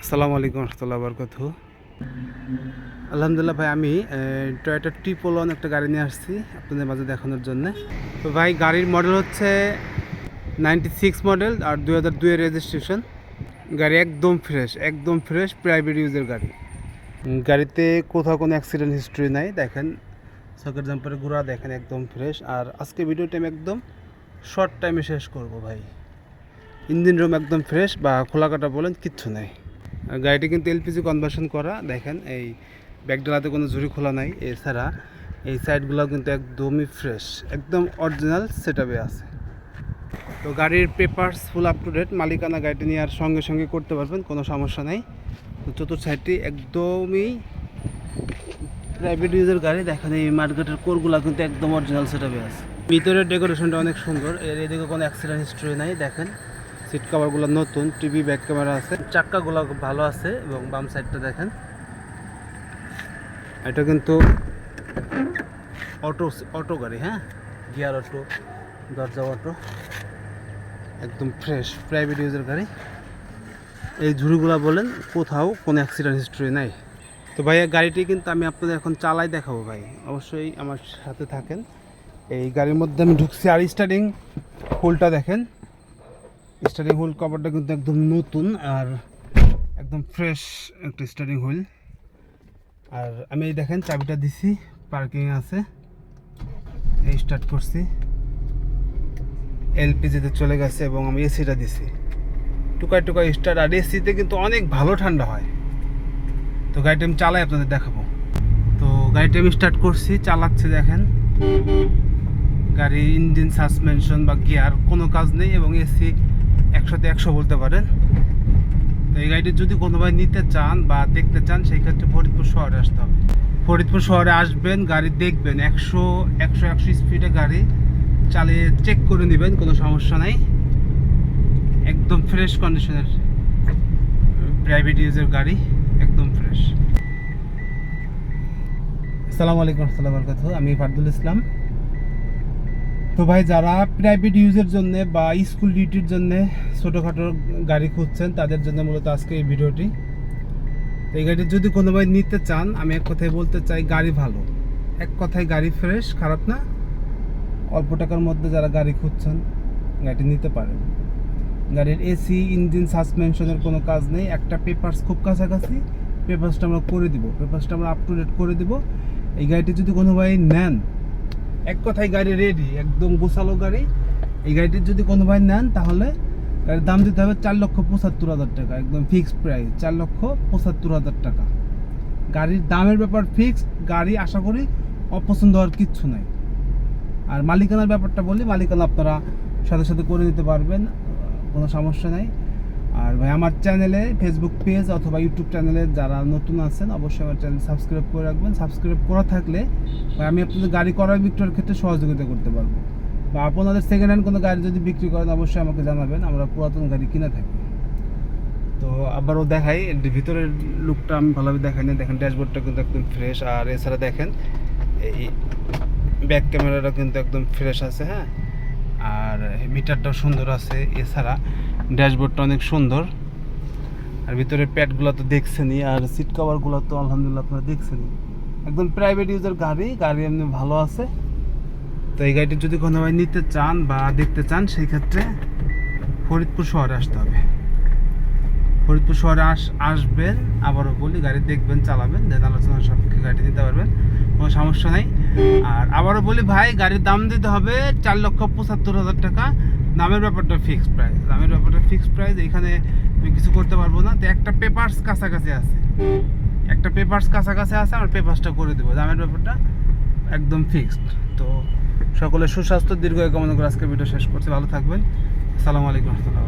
আসসালামু আলাইকুম রহমতুল্লাহ বরকত আলহামদুলিল্লাহ ভাই, আমি টয়োটা টিপোলন একটা গাড়ি নিয়ে আসছি আপনাদের মাঝে দেখানোর জন্য। তো ভাই, গাড়ির মডেল হচ্ছে নাইনটি সিক্স মডেল আর দু হাজার দুইয়ের রেজিস্ট্রেশন গাড়ি একদম ফ্রেশ একদম ফ্রেশ প্রাইভেট ইউজের গাড়ি। গাড়িতে কোথাও কোনো অ্যাক্সিডেন্ট হিস্ট্রি নাই, দেখেন। সকেট জাম্পারের ঘোরা দেখেন, একদম ফ্রেশ আর আজকে ভিডিও টাইম একদম শর্ট টাইমে শেষ করব ভাই। ইঞ্জিন রুম একদম ফ্রেশ বা খোলা কাটা বলেন, কিচ্ছু নেই। গাড়িটি কিন্তু এলপিজি কনভার্সন করা। দেখেন, এই ব্যাকডালাতে কোনো ঝুড়ি খোলা নাই, এছাড়া এই সাইডগুলো কিন্তু একদমই ফ্রেশ একদম অরিজিনাল সেট আছে। তো গাড়ির papers full up to date মালিকানা গাড়িটি নিয়ে আর সঙ্গে সঙ্গে করতে পারবেন, কোনো সমস্যা নাই। তো চতুর্থ সাইডটি একদমই প্রাইভেট ইউজের গাড়ি, দেখেন এই মার্কেটের কোরগুলো কিন্তু একদম অরিজিনাল সেট আছে। ভিতরের ডেকোরেশনটা অনেক সুন্দর, এর এদিকে কোনো অ্যাক্সিডেন্ট হিস্ট্রি নাই, দেখেন। সিট কভারগুলো নতুন টিভি ব্যাক ক্যামেরা আছে। চাক্কাগুলো খুব ভালো আছে এবং বাম সাইডটা দেখেন। এটা কিন্তু অটো অটো গাড়ি হ্যাঁ? গিয়ার অটো দরজা অটো। একদম ফ্রেশ প্রাইভেট ইউজের গাড়ি। এই ঝুড়িগুলো বলেন কোথাও কোনো অ্যাক্সিডেন্ট হিস্ট্রি নাই। তো ভাই গাড়িটি কিন্তু আমি আপনাদের এখন চালাই দেখাবো ভাই। অবশ্যই আমার সাথে থাকেন। এই গাড়ির মধ্যে আমি ঢুকছি আর স্টার্টিং ফুলটা দেখেন। স্টার্টিং হুইল কভারটা কিন্তু একদম নতুন আর একদম ফ্রেশ একটা স্টার্টিং হুইল। আর আমি এই দেখেন চাবিটা দিছি পার্কিং আছে। এই স্টার্ট করছি। এলপিজিতে চলে গেছে এবং আমি এসিটা দিছি। টুকায় টুকায় স্টার্ট, আর এসিতে কিন্তু অনেক ভালো ঠান্ডা হয়। তো গাড়িটা আমি চালাই আপনাদের দেখাবো। তো গাড়িটা আমি স্টার্ট করছি, চালাচ্ছি দেখেন। গাড়ি ইঞ্জিন সাসপেনশন বা গিয়ার কোনো কাজ নেই এবং এসি একশোতে একশো বলতে পারেন। তো এই গাড়িটি যদি কোনো ভাই নিতে চান বা দেখতে চান, সেই ক্ষেত্রে ফরিদপুর শহরে আসতে হবে। ফরিদপুর শহরে আসবেন, গাড়ি দেখবেন। একশো একশো একশো স্পিডে গাড়ি চালিয়ে চেক করে নেবেন, কোনো সমস্যা নাই। একদম ফ্রেশ কন্ডিশনের প্রাইভেট ইউজের গাড়ি, একদম ফ্রেশ আসসালামু আলাইকুম রহমতুল্লাহ বরকাত আমি ফারদুল ইসলাম। তো ভাই যারা প্রাইভেট ইউজের জন্য বা স্কুল ডিউটির জন্য ছোটোখাটো গাড়ি খুঁজছেন, তাদের জন্য মূলত আজকে এই ভিডিওটি। তো এই গাড়িটি যদি কোনো ভাই নিতে চান, আমি এক কথায় বলতে চাই, গাড়ি ভালো। এক কথায় গাড়ি ফ্রেশ খারাপ না। অল্প টাকার মধ্যে যারা গাড়ি খুঁজছেন, গাড়িটি নিতে পারেন। গাড়ির এসি ইঞ্জিন সাসপেনশনের কোনো কাজ নেই। একটা পেপারস খুব কাছাকাছি পেপারসটা আমরা করে দিব। পেপারসটা আমরা আপ টু ডেট করে দিব। এই গাড়িটি যদি কোনো ভাই নেন এক কথায় গাড়ি রেডি একদম গোছালো গাড়ি। এই গাড়িটির যদি কোনো ভাই নেন, তাহলে গাড়ির দাম দিতে হবে চার লক্ষ পঁচাত্তর হাজার টাকা, একদম ফিক্সড প্রাইস চার লক্ষ পঁচাত্তর হাজার টাকা। গাড়ির দামের ব্যাপার ফিক্সড গাড়ি আশা করি অপছন্দ হওয়ার কিচ্ছু নাই। আর মালিকানার ব্যাপারটা বলি, মালিকানা আপনারা সাথে সাথে করে নিতে পারবেন কোনো সমস্যা নাই। আর ভাই, আমার চ্যানেলে ফেসবুক পেজ অথবা ইউটিউব চ্যানেলে যারা নতুন আছেন, অবশ্যই আমার চ্যানেল সাবস্ক্রাইব করে রাখবেন। সাবস্ক্রাইব করা থাকলে আমি আপনাদের গাড়ি করার বিক্রয়ের ক্ষেত্রে সহযোগিতা করতে পারব। বা আপনাদের সেকেন্ড হ্যান্ড কোনো গাড়ি যদি বিক্রি করেন, অবশ্যই আমাকে জানাবেন। আমরা পুরাতন গাড়ি কিনে থাকি। তো আবারও দেখাই ভিতরের লুকটা আমি ভালোভাবে দেখাই না দেখেন ড্যাশবোর্ডটা কিন্তু একদম ফ্রেশ আর এছাড়া দেখেন, এই ব্যাক ক্যামেরাটা কিন্তু একদম ফ্রেশ আছে হ্যাঁ? আর মিটারটাও সুন্দর আছে। এছাড়া ড্যাশবোর্ডটা অনেক সুন্দর। আর ভিতরে প্যাডগুলো তো দেখছেনই, আর সিট কভারগুলো তো আলহামদুলিল্লাহ আপনারা দেখছেনই। একদম প্রাইভেট ইউজার গাড়ি গাড়ি এমনি ভালো আছে। তো এই গাড়িটি যদি কোনো ভাই নিতে চান বা দেখতে চান সেই ক্ষেত্রে ফরিদপুর শহরে আসতে হবে। ফরিদপুর শহরে আস, আসবেন, আবারও বলি, গাড়ি দেখবেন, চালাবেন, দেন আলোচনা সাপেক্ষে গাড়ি নিতে পারবেন। কোনো সমস্যা নেই। আর আবারও বলি ভাই, গাড়ির দাম দিতে হবে চার লক্ষ পঁচাত্তর হাজার টাকা। দামের ব্যাপারটা ফিক্সড প্রাইস দামের ব্যাপারটা ফিক্সড প্রাইস এখানে আমি কিছু করতে পারব না। তো একটা পেপার্স কাছাকাছি আছে। একটা পেপার্স কাছাকাছি আছে, আমার পেপার্সটা করে দেবো। দামের ব্যাপারটা একদম ফিক্সড তো সকলে সুস্বাস্থ্য দীর্ঘ কামনা করে আজকে ভিডিও শেষ করছি। ভালো থাকবেন। আসসালামু আলাইকুম রহমতুল্লাহ